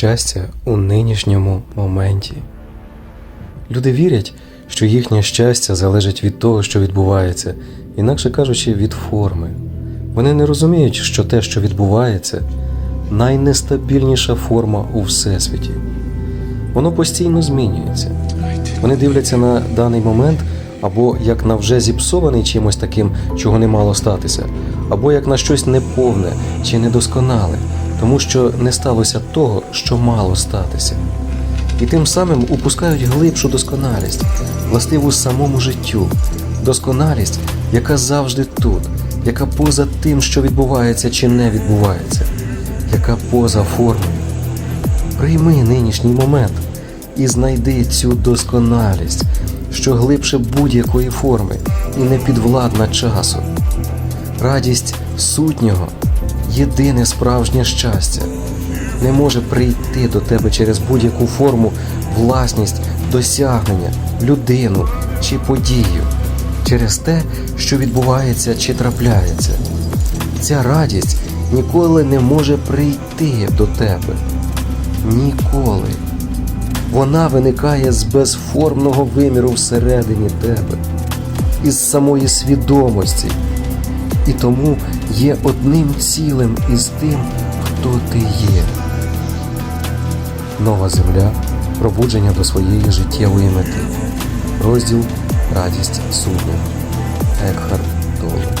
щастя у нинішньому моменті. Люди вірять, що їхнє щастя залежить від того, що відбувається, інакше кажучи, від форми. Вони не розуміють, що те, що відбувається, найнестабільніша форма у всесвіті. Воно постійно змінюється. Вони дивляться на даний момент або як на вже зіпсований чимось таким, чого не мало статися, або як на щось неповне чи недосконале, тому що не сталося того, що мало статися. І тим самим упускають глибшу досконалість, властиву самому життю, досконалість, яка завжди тут, яка поза тим, що відбувається чи не відбувається, яка поза формою. Прийми нинішній момент і знайди цю досконалість, що глибше будь-якої форми і не підвладна часу. Радість сутнього єдине справжнє щастя. Не може прийти до тебе через будь-яку форму, власність, досягнення, людину чи подію, через те, що відбувається чи трапляється. Ця радість ніколи не може прийти до тебе. Ніколи. Вона виникає з безформного виміру всередині тебе, із самої свідомості, і тому є одним цілим із тим, хто ти є. Нова земля пробудження до своєї життєвої мети. Розділ Радість судна. Екхард Толе.